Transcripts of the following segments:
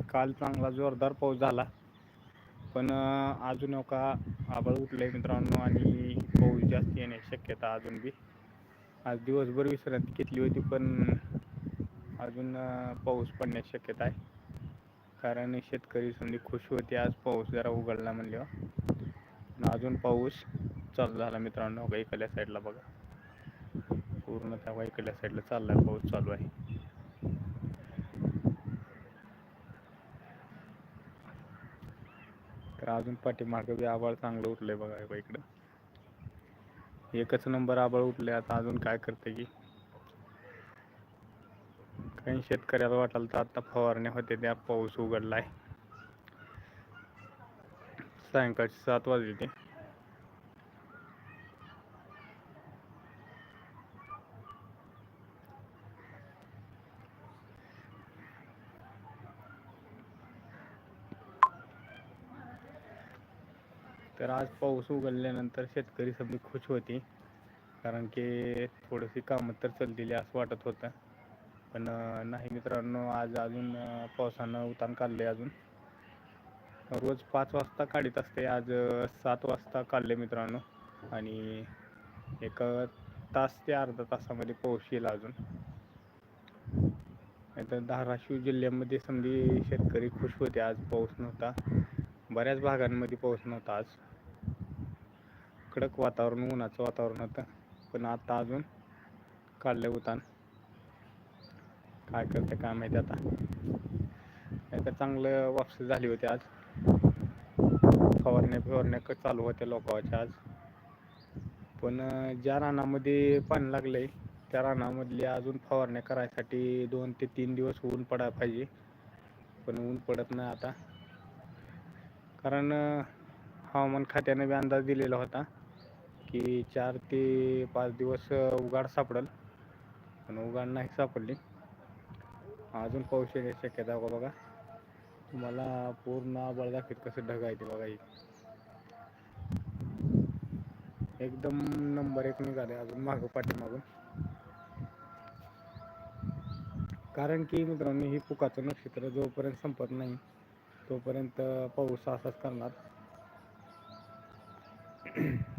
काल चांगला जोरदार पाऊस झाला. पण अजून का आभाळ उठलंय मित्रांनो आणि पाऊस जास्त येण्याची शक्यता अजून बी. आज दिवसभर विश्रांती घेतली होती पण अजून पाऊस पडण्याची शक्यता आहे. कारण शेतकरी संधी खुश होती आज पाऊस जरा उघडला म्हणल्यावर. अजून पाऊस चालू झाला मित्रांनो का इकडल्या साईडला बघा. पूर्ण त्या इकडल्या साईडला चाललाय पाऊस चालू आहे. तर अजून पाठीमागं बी आबाळ चांगलं उठलंय बघा बघा इकडं. एकच नंबर आबाळ उठले आता अजून काय करते की? काही शेतकऱ्याला वाटाल तर आता फवारण्या होते त्या पाऊस उघडलाय. सायंकाळचे सात वाजले ते तर आज पाऊस उघडल्यानंतर शेतकरी सगळी खुश होती. कारण की थोडीशी कामं तर चाललेली असं वाटत होतं. पण नाही मित्रांनो आज अजून पावसानं उतान काढले अजून. रोज पाच वाजता काढीत असते. आज सात वाजता काढले मित्रांनो. आणि एक तास ते अर्धा तासामध्ये पाऊस येईल अजून. नाहीतर धाराशिव जिल्ह्यामध्ये समधी शेतकरी खुश होते. आज पाऊस नव्हता. बऱ्याच भागांमध्ये पाऊस नव्हता आज. कडक वातावरण उन्हाचं वातावरण होतं. पण आता अजून काढलं उतान काय करते काय माहिती आता. नाही तर चांगलं वापसी झाली होती आज. फवारण्या फिवारण्या चालू होत्या लोकांच्या आज. पण ज्या रानामध्ये पाणी लागलंय त्या रानामधली अजून फवारण्या करायसाठी दोन ते तीन दिवस ऊन पडायला पाहिजे. पण ऊन पडत नाही आता. कारण हवामान खात्याने बी अंदाज दिलेला होता. की चार ते पाच दिवस उघाड सापडेल. पण उघाड नाही सापडली. अजून पाऊस येण्याची शक्यता बघा बघा. तुम्हाला पूर्ण आबळ कसं ढग आहे ते बघा ही. एकदम नंबर एक निघाले अजून मागं पाठीमागून. कारण की मित्रांनो ही पुकाचं नक्षत्र जोपर्यंत संपत नाही तोपर्यंत पाऊस असाच करणार.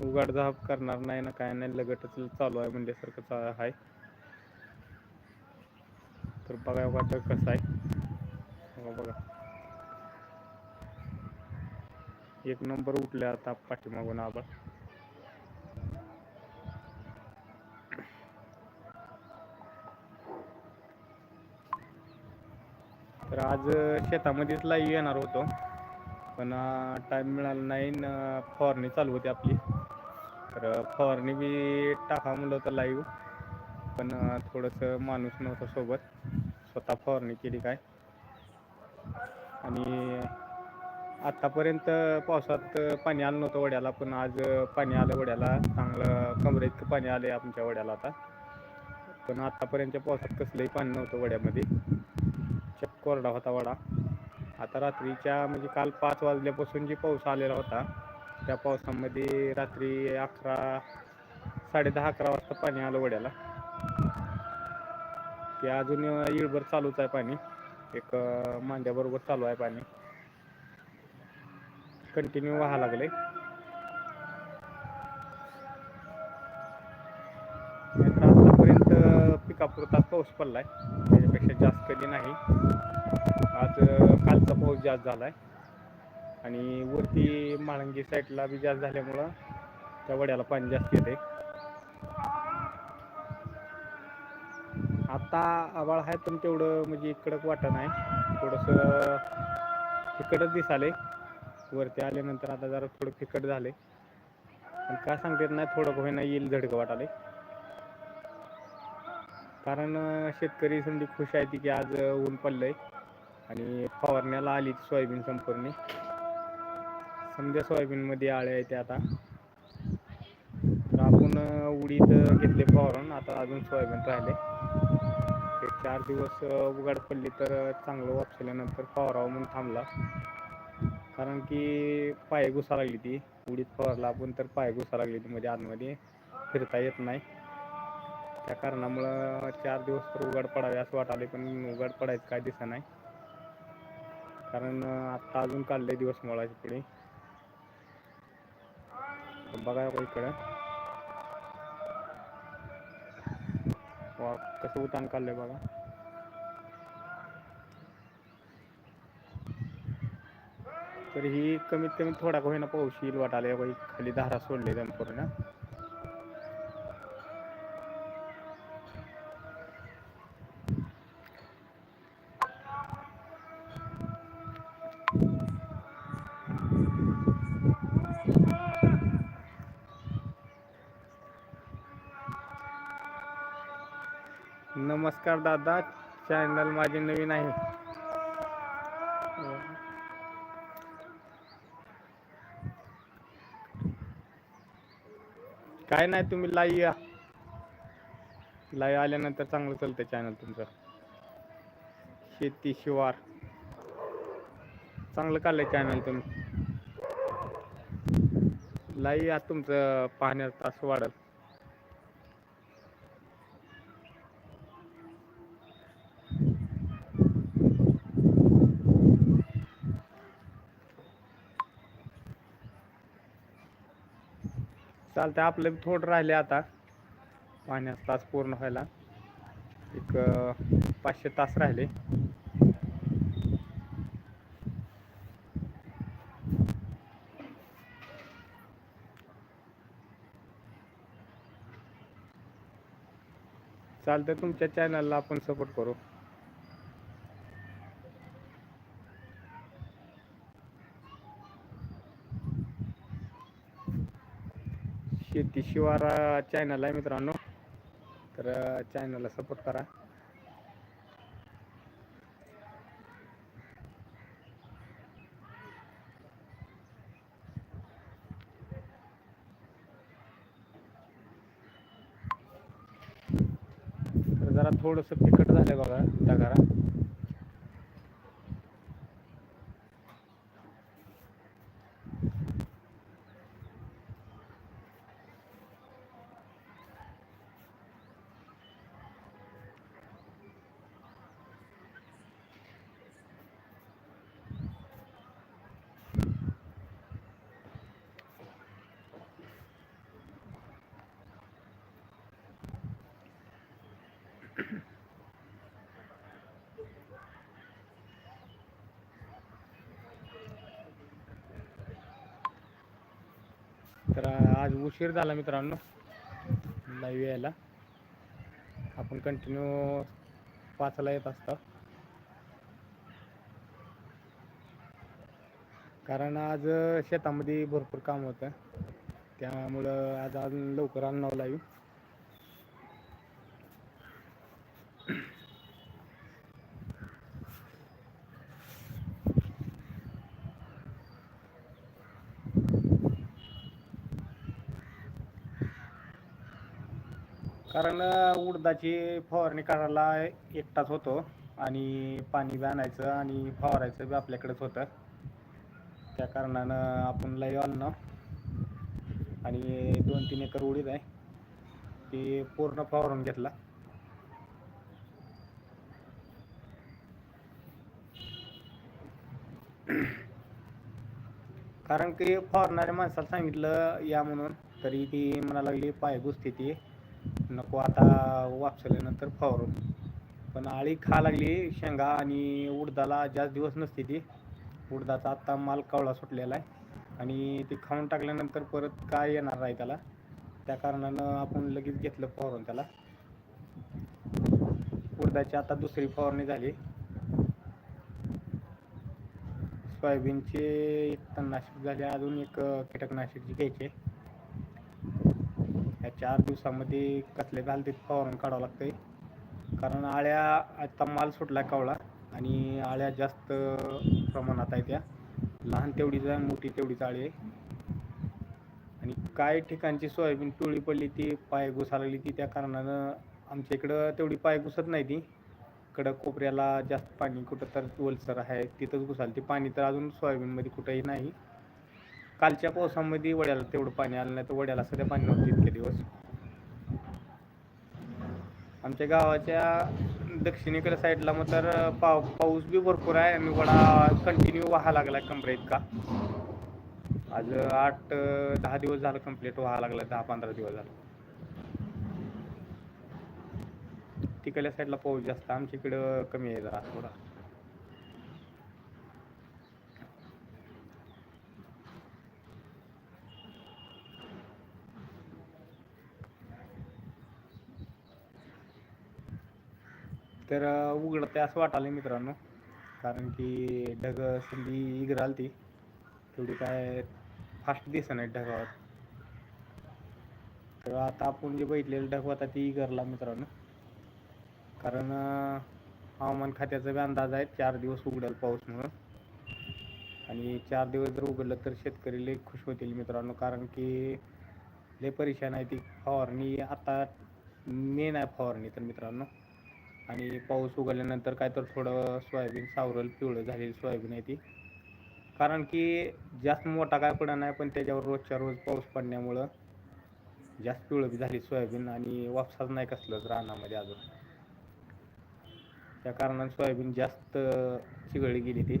उघाड झाप करणार नाही ना काय नाही लगटच चालू आहे म्हणल्यासारखं चा आहे तर बघा वाटत कसं आहे. बघा बघा. एक नंबर उठले आता पाठीमागून आपण तर आज शेतामध्येच लाईव्ह येणार होतो. पण टाइम मिळाला नाही फवारणी चालू होती आपली. तर फवारणी बी टाका म्हणलं होतं लाईव्ह पण थोडंसं माणूस नव्हतं सोबत. स्वतः फवारणी केली काय. आणि आत्तापर्यंत पावसात पाणी आलं नव्हतं वड्याला पण आज पाणी आलं वड्याला. चांगलं कमरे इतकं पाणी आहे आमच्या वड्याला आता. पण आत्तापर्यंतच्या पावसात कसलंही पाणी नव्हतं वड्यामध्ये. चक्क कोरडा होता वडा. आता रात्रीच्या म्हणजे काल पाच वाजल्यापासून जे पाऊस आलेला होता त्या पावसामध्ये रात्री अकरा साडे दहा अकरा वाजता पाणी आलं वड्याला. ते अजून इळभर चालूच आहे पाणी. एक मांड्या मांड्याबरोबर चालू आहे पाणी. कंटिन्यू व्हा लागले आतापर्यंत पिकापुरता पाऊस पडलाय. त्याच्यापेक्षा जास्त कधी नाही. आज कालचा पाऊस जास्त झालाय. आणि वरती माळंगी साईडला बी जास्त झाल्यामुळं त्या वड्याला पाणी जास्त येते आता आबाळ आहे पण तेवढं म्हणजे कडक वाटत नाही. थोडंसं फिकटच दिसाले वरती आल्यानंतर आता जरा थोडं फिकट झाले पण काय सांगता येत नाही थोडं होईना येईल झडकं वाटाले कारण शेतकरी समजी खुश आहे ती की आज ऊन पडलंय. आणि फवारण्याला आली सोयाबीन संपूर्ण. समजा सोयाबीनमध्ये आळे येते आता. तर आपण उडीद घेतले फवारून आता अजून सोयाबीन राहिले. ते चार दिवस उघाड पडली तर चांगलं वापरल्यानंतर फवारावं म्हणून थांबला. कारण की पाय घुसा लागली ती. उडीत फवारला आपण तर पाय घुसा लागली ती म्हणजे आतमध्ये फिरता येत नाही. त्या कारणामुळं चार दिवस तर उघाड पडावे असं वाटाले पण उघाड पडायचं काय दिसत नाही. कारण आत्ता अजून काढले दिवस मोळाचे पुढे. बघा इकडे इकडं. वा कसं उतान काढलंय बघा. तर ही कमीत कमी थोडा होईना पाऊस येईल वाटायला. खाली धारा सोडले पूर्ण नमस्कार दादा चॅनल माझे नवीन आहे. काय नाही तुम्ही लाईव्ह या. लाईव्ह आल्यानंतर चांगलं चालतं चॅनल तुमचं. शेती शिवार. चांगलं काढलंय चॅनल तुम्ही. लाईव्ह या तुमचं पाहण्याचा तास वाढल. चालतंय आपलं थोडं राहिले आता. पाण्याचा तास पूर्ण व्हायला. एक पाचशे तास राहिले. चालतं तुमच्या चॅनलला आपण सपोर्ट करू. शेती शिवारा चॅनल आहे मित्रांनो. तर चॅनलला सपोर्ट करा. तर जरा थोडस तिखट झालं बघा त्या घरा तर आज उशीर झाला मित्रांनो. लाईव्ह यायला. आपण कंटिन्यू पाचला येत असतो. कारण आज शेतामध्ये भरपूर काम होतं. त्यामुळं आज आज लवकर आणणार लाईव्ह कारण उडदाची फवारणी करायला एकटाच होतो आणि पाणी बी आणायचं आणि फवारायचं बी आपल्याकडेच होतं. त्या कारणानं आपण लाईव्ह ना आणि दोन तीन एकर उडीद आहे. ते पूर्ण फवारून घेतला. कारण की फवारणाऱ्या माणसाला सांगितलं या म्हणून तरी ती म्हणा लागली पाय घुसते ती. नको आता वापसल्यानंतर फवारून. पण आळी खा लागली शेंगा आणि उडदाला जास्त दिवस नसते ती. उडदाचा आत्ता माल कावळा सुटलेला आहे. आणि ते खाऊन टाकल्यानंतर परत काय येणार आहे त्याला. त्या कारणानं आपण लगेच घेतलं फवारून त्याला. उडदाची आता दुसरी फवारणी झाली. सोयाबीनचे एक तणनाशक झाले अजून एक कीटकनाशकची घ्यायचे आहे. चार दिवसामध्ये कसले घालते फवारून काढावं लागतंय. कारण आळ्या आता माल सुटला कावळा आणि आळ्या जास्त प्रमाणात आहे त्या लहान तेवढीच आहे मोठी तेवढीच आळी आहे. आणि काही ठिकाणची सोयाबीन पिवळी पडली ती पाय घुसा लागली ती त्या कारणानं आमच्या इकडं तेवढी पाय घुसत नाही ती. इकडं कोपऱ्याला जास्त पाणी कुठं तर ओलसर आहे तिथंच घुसाल ते. पाणी तर अजून सोयाबीनमध्ये कुठंही नाही. कालच्या पावसामध्ये वड्याला तेवढं पाणी आलं नाही तर वड्याला सध्या पाणी नव्हतं इतके दिवस. आमच्या गावाच्या दक्षिणेकडे साईडला मग तर पाव पाऊस बी भरपूर आहे आणि वडा कंटिन्यू व्हायला लागला कमरे इतका. आज आठ दहा दिवस झालं कंप्लीट व्हायला लागला दहा पंधरा दिवस झालं. तिकडल्या साईडला पाऊस जास्त आमच्या इकडं कमी आहे जरा थोडा. तर उघडते असं वाटायला मित्रांनो. कारण की ढग संधी इगराल ती. तेवढी काय फास्ट दिसत नाही ढगावर. तर आता आपण जे बघितलेलं ढग होता ती इगरला मित्रांनो. कारण हवामान खात्याचा बी अंदाज आहे चार दिवस उघडेल पाऊस म्हणून. आणि चार दिवस जर उघडलं तर शेतकरी लय खुश होतील मित्रांनो. कारण की लय परेशान आहे ती फवारणी. आता मेन आहे फवारणी तर मित्रांनो. आणि पाऊस उघडल्यानंतर काय तर थोडं सोयाबीन सावरल पिवळं झालेली सोयाबीन आहे ती. कारण की जास्त मोठा काय पडणार नाही पण त्याच्यावर रोजच्या रोज पाऊस पडण्यामुळं जास्त पिवळं बी झाली सोयाबीन आणि वापसाच नाही कसलंच रानामध्ये अजून. त्या कारणाने सोयाबीन जास्त चिघळी गेली ती.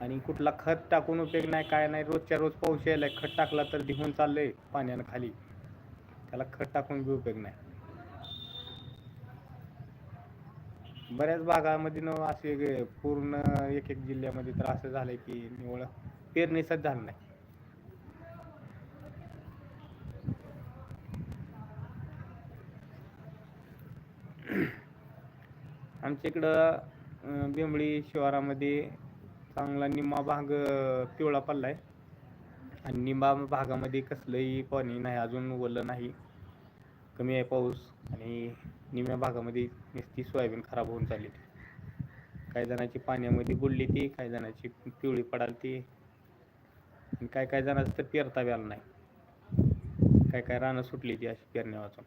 आणि कुठला खत टाकून उपयोग नाही काय नाही रोजच्या रोज पाऊस यायला खत टाकला तर धिवून चाललंय पाण्यानं खाली. त्याला खत टाकून बी उपयोग नाही. बऱ्याच भागामध्ये न असे पूर्ण एक एक जिल्ह्यामध्ये तर असं झालंय की निवळ पेरणीच झालं नाही. आमच्या इकडं अं, बिंबळी शिवारामध्ये चांगला निम्मा भाग अं, पिवळा पडलाय. आणि निम्मा भागामध्ये कसलंही पाणी नाही अजून ओलं नाही. कमी आहे पाऊस आणि निम्या भागामध्ये नुसती सोयाबीन खराब होऊन चालली. काही जणांची पाण्यामध्ये बुडली ती काही जणांची पिवळी पडाली ती. आणि काय काय जणांचं तर पेरता बी आलं नाही. काय काय रानं सुटली ती अशी पेरण्या वाचून.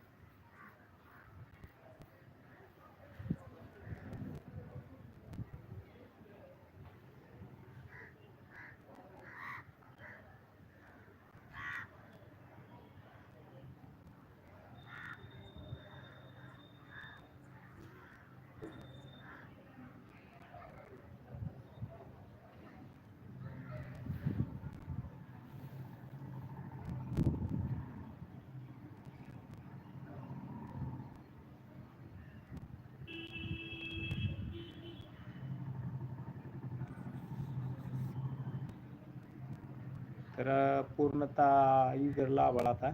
तर पूर्णतः युजरला आभाळ आता.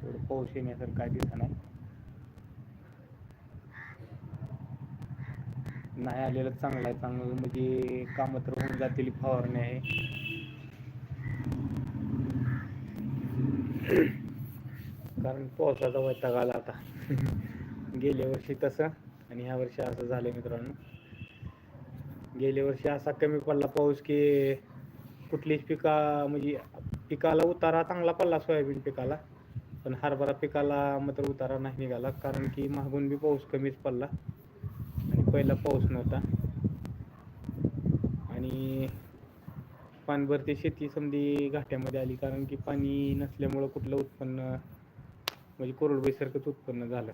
थोडं पाऊस येण्यासारखं काय दिसत नाही. नाही आलेलं चांगलं आहे चांगलं म्हणजे कामं तर होऊन जातील फवारणी आहे. कारण पावसाचा वैताग आला आता. गेल्या वर्षी तसं आणि ह्या वर्षी असं झालं मित्रांनो. गेल्या वर्षी असा कमी पडला पाऊस की कुठलीच पिका म्हणजे पिकाला उतारा चांगला पडला सोयाबीन पिकाला. पण हरभरा पिकाला मात्र उतारा नाही निघाला कारण की मागून बी पाऊस कमीच पडला. आणि पहिला पाऊस नव्हता. आणि पानभरती शेती समधी घाट्यामध्ये आली कारण की पाणी नसल्यामुळं कुठलं उत्पन्न म्हणजे कोरडबाईसारखंच उत्पन्न झालं.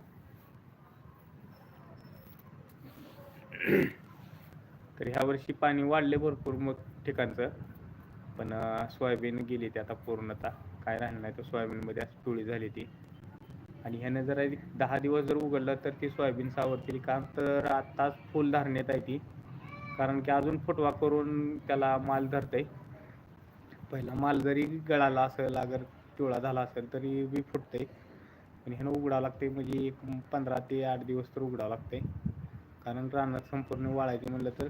तर ह्यावर्षी पाणी वाढले भरपूर मग ठिकाणचं. पण सोयाबीन गेली ती आता पूर्णतः. काय राहिलं नाही तर सोयाबीनमध्ये अशी पिवळी झाली ती. आणि ह्यानं जर दहा दिवस जर उघडलं तर ती सोयाबीन सावरतील का? तर आत्ताच फुल धारण्यात आहे ती. कारण की अजून फुटवा करून त्याला माल धरतंय. पहिला माल जरी गळाला असेल अगर पिवळा झाला असेल तरी बी फुटतंय. पण ह्यानं उघडावं लागतंय म्हणजे एक पंधरा ते आठ दिवस तर उघडावं लागतंय. कारण रानात संपूर्ण वाळायचं म्हणलं तर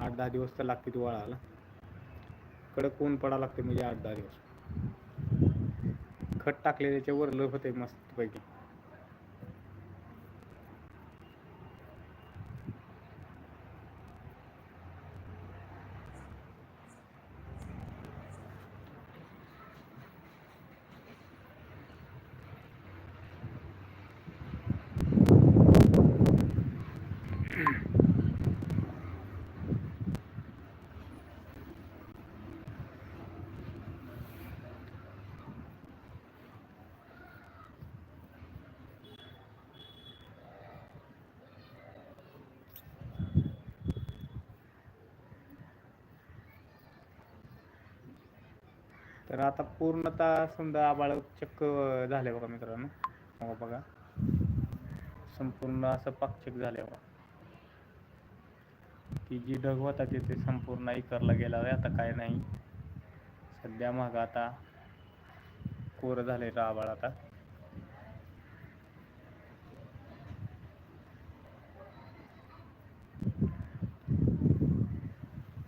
आठ दहा दिवस तर लागते ती वाळायला. कडक ऊन पडावं लागते म्हणजे आठ दहा दिवस. खत टाकलेले त्याच्यावर लप होते मस्तपैकी. तर आता पूर्णतः समजा आबाळ चक्क झाले बघा मित्रांनो. हो बघा. संपूर्ण असं पाकचक झाले बघा. ती जी ढग होता तिथे संपूर्ण इकरला गेला आता काय नाही. सध्या मग आता कोरं झाले आबाळ आता.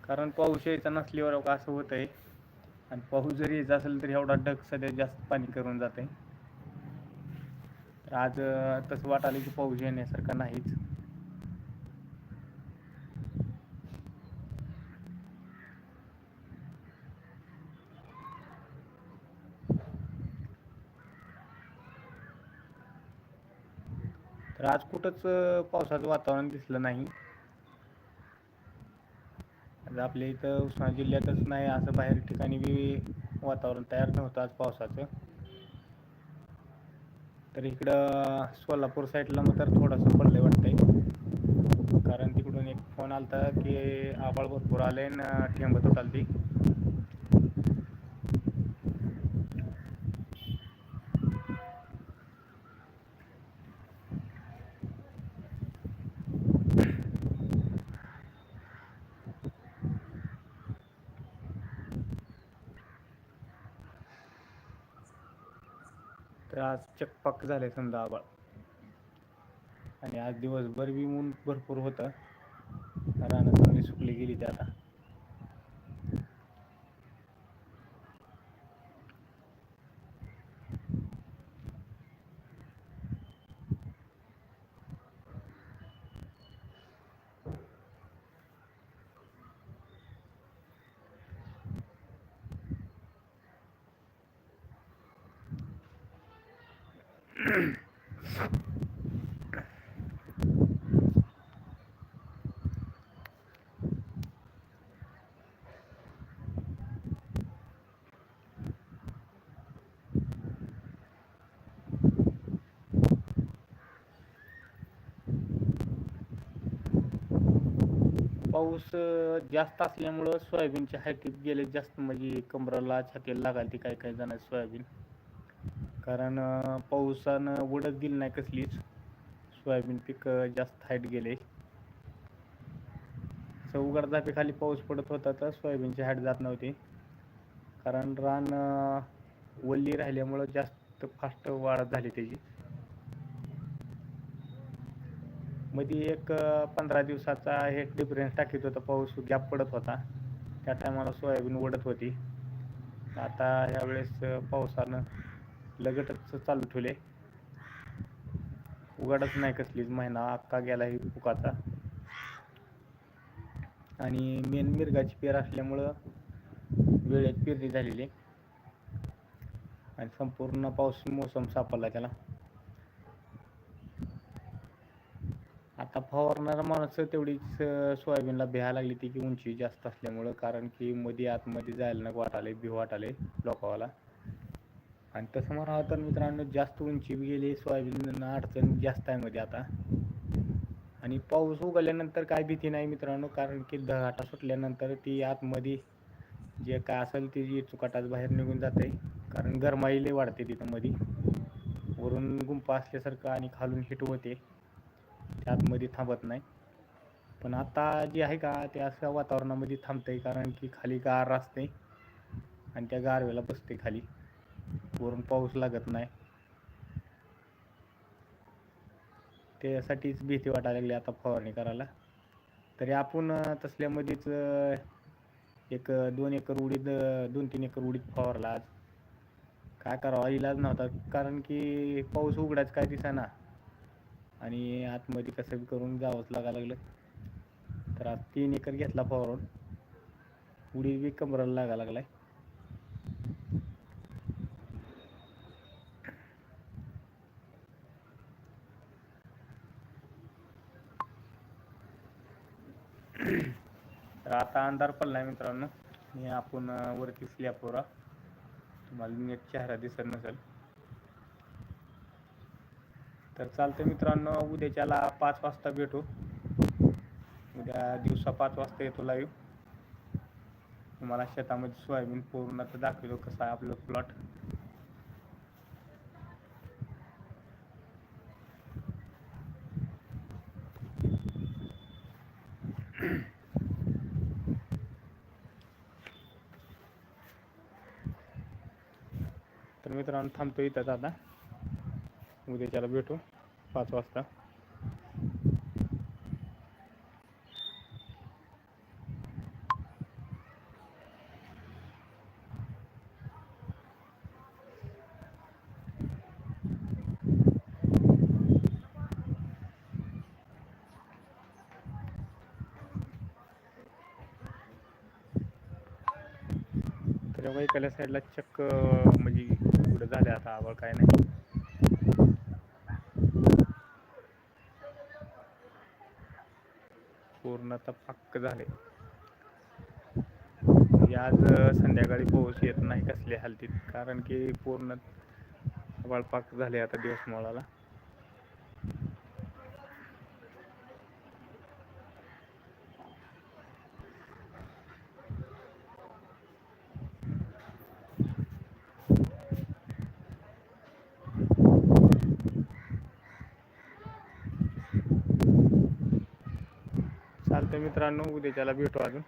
कारण पाऊस यायचा नसल्यावर असं होत आहे आणि पाऊस जरी यायचा असेल तरी एवढा ढग सध्या जास्त पाणी करून जाते तर आज तसं वाटायला की पाऊस येण्यासारखा नाहीच. तर आज कुठंच पावसाचं वातावरण दिसलं नाही. म्हणजे आपल्या इथं उस्मा जिल्ह्यातच नाही असं बाहेर ठिकाणी बी वातावरण तयार नव्हतं आज पावसाचं. तर इकडं सोलापूर साईडला मग तर थोडंसं पडलं वाटतंय. कारण तिकडून एक फोन आलता की आबाळ भरपूर आले ना ठेंबत होता ती तर आज चकपाक झाले समजा आबाळ. आणि आज दिवसभर बी ऊन भरपूर होतं. रानं चांगली सुकली गेली त्याला पाऊस जास्त असल्यामुळं सोयाबीनच्या हायटीत गेले जास्त म्हणजे कमराला छातीला लागाल ती काही काही जण सोयाबीन. कारण पाऊसानं पावसानं उडत दिली नाही कसलीच. सोयाबीन पीक जास्त हाईट गेले. चौघड पिकाली पाऊस पडत होता तर सोयाबीनची हाईट जात नव्हती. कारण रान वल्ली राहिल्यामुळं जास्त फास्ट वाढ झाली त्याची. मध्ये एक पंधरा दिवसाचा हे डिफरन्स टाकीत होता. पाऊस गॅप पडत होता. त्या टायमाला सोयाबीन ओढत होती. आता ह्यावेळेस पावसानं लगटच चालू ठेवले. उघडच नाही कसलीच महिना. अक्का गेला ही फुकाचा आणि मेन मिरगाची पेर असल्यामुळं वेळेत पेरणी झालेली. आणि संपूर्ण पाऊस मोसम सापडला त्याला. आता फवारणारा माणूस तेवढीच सोयाबीनला भ्यायला लागली ती की उंची जास्त असल्यामुळं कारण की मध्ये आतमध्ये जायला नको वाटाले भिव वाटाले लोकावाला. आणि तसं म्हणा तर मित्रांनो जास्त उंची गेली सोयाबीन अडचण जास्त आहे मध्ये आता. आणि पाऊस उघडल्यानंतर काय भीती नाही मित्रांनो कारण की दहाटा सुटल्यानंतर ती आतमध्ये जे काय असेल ती चुकाटाच बाहेर निघून जाते कारण गरमाईले वाढते तिथं मध्ये वरून गुंपा असल्यासारखं आणि खालून हिट होते. आतमध्ये थांबत नाही. पण आता जे आहे का ते अशा वातावरणामध्ये थांबतंय कारण की खाली गार असते आणि त्या गारव्याला बसते खाली. वरून पाऊस लागत नाही. त्यासाठीच भीती वाटायला लागली आता फवारणी करायला. तरी आपण तसल्यामध्येच एक दोन एकर उडीद दोन तीन एकर उडीद फवारला आज. काय करावा इलाज नव्हता. कारण की पाऊस उघडाच काय दिसाना. आणि आतमध्ये कसं करून जावंच लागायला लागलं. तर आज तीन एकर घेतला फॉरवर्ड पुढे बी कमराला लागायला लागलाय. तर आता अंधार पडलाय मित्रांनो. आपण अं, वरती स्लॅपवर तुम्हाला नीट चेहरा दिसत नसेल. तर चालतं मित्रांनो उद्याच्याला पाच वाजता भेटू. उद्या दिवसा पाच वाजता येतो लाईव्ह तुम्हाला शेतामध्ये सोयाबीन पूर्ण तर दाखवतो कसं आहे आपलं प्लॉट तर मित्रांनो थांबतो इथंच आता उद्याच्याला भेटू. पाच वाजता. तर एवढा साईडला चक्क म्हणजे पुढे झाले आता आवाळ काय नाही. पूर्ण आता पाक्क झाले आज संध्याकाळी पाऊस येत नाही कसल्या हालतीत कारण की पूर्ण आभाळ पाक झाले आता दिवस मोळाला मित्रांनो उद्याच्याला भेटू अजून.